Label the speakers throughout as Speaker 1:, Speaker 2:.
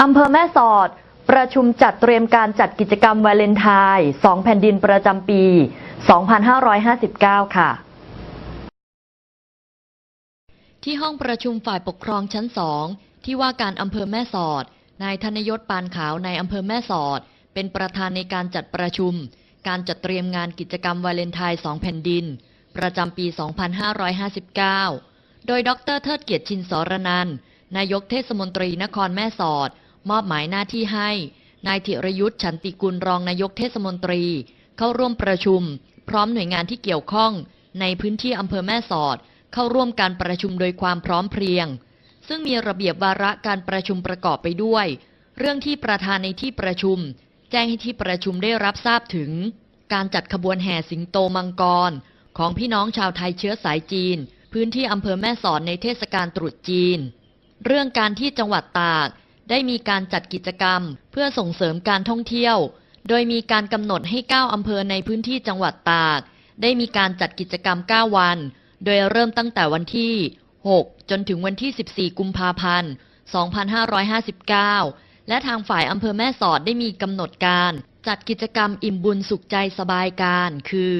Speaker 1: อำเภอแม่สอด ประชุมจัดเตรียมการจัดกิจกรรมวาเลนไทน์2แผ่นดินประจำปี 2559 ค่ะ ที่ห้องประชุมฝ่ายปกครองชั้นสองที่ว่าการอำเภอแม่สอด นายธนยศปานขาวในอำเภอแม่สอด เป็นประธานในการจัดประชุม การจัดเตรียมงานกิจกรรมวาเลนไทน์2แผ่นดิน ประจำปี 2559 โดยดรเทิดเกียรติชินสรนัน นายกเทศมนตรีนครแม่สอด มอบหมายหน้าที่ให้ นายธิรยุทธ์ฉันติกุลรองนายกเทศมนตรี เข้าร่วมประชุม พร้อมหน่วยงานที่เกี่ยวข้อง ในพื้นที่อำเภอแม่สอด เข้าร่วมการประชุมโดยความพร้อมเพรียง ซึ่งมีระเบียบวาระการประชุมประกอบไปด้วย เรื่องที่ประธานในที่ประชุม แจ้งให้ที่ประชุมได้รับทราบถึงการจัดขบวนแห่สิงโตมังกร ของพี่น้องชาวไทยเชื้อสายจีน พื้นที่อำเภอแม่สอดในเทศกาลตรุษจีน เรื่องการที่จังหวัดตากได้มีการจัดกิจกรรม เพื่อส่งเสริมการท่องเที่ยว โดยมีการกำหนดให้ 9 อำเภอในพื้นที่จังหวัดตาก ได้มีการจัดกิจกรรม 9 วัน โดยเริ่มตั้งแต่วันที่ 6 จนถึงวันที่ 14 กุมภาพันธ์ 2559 และทางฝ่ายอำเภอแม่สอดได้มีกำหนดการ จัดกิจกรรมอิ่มบุญสุขใจสบายการ คือ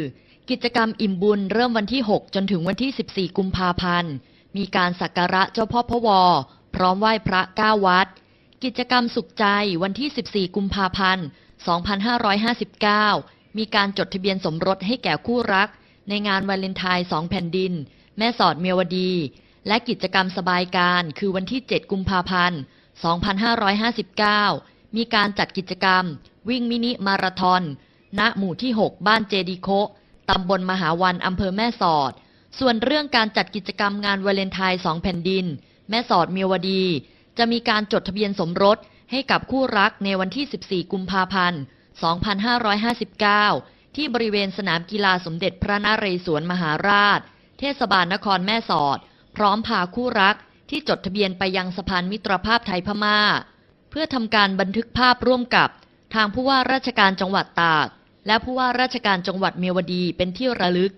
Speaker 1: กิจกรรมอิ่มบุญเริ่มวันที่ 6 จนถึงวันที่ 14 กุมภาพันธ์ มีการสักการะเจ้าพ่อพะวอพร้อมไหว้พระเก้าวัด กิจกรรมสุขใจวันที่ 14 กุมภาพันธ์ 2559 มีการจดทะเบียนสมรสให้แก่คู่รัก ในงานวาเลนไทน์2แผ่นดิน แม่สอดเมียวดี และกิจกรรมสบายการคือวันที่ 7 กุมภาพันธ์ 2559 มีการจัดกิจกรรม วิ่งมินิมาราธอนณหมู่ที่ 6 บ้านเจดีโค ตำบลมหาวันอำเภอแม่สอด ส่วนเรื่องการจัดกิจกรรมงานวาเลนไทน์2แผ่นดิน แม่สอดเมียวดี จะมีการจดทะเบียนสมรสให้กับคู่รักในวันที่ 14 กุมภาพันธ์ 2559 ที่บริเวณสนามกีฬาสมเด็จพระนเรศวรมหาราช เทศบาลนครแม่สอด พร้อมพาคู่รักที่จดทะเบียนไปยังสะพานมิตรภาพไทยพม่า เพื่อทำการบันทึกภาพร่วมกับ ทางผู้ว่าราชการจังหวัดตาก และผู้ว่าราชการจังหวัดเมียวดีเป็นที่ระลึก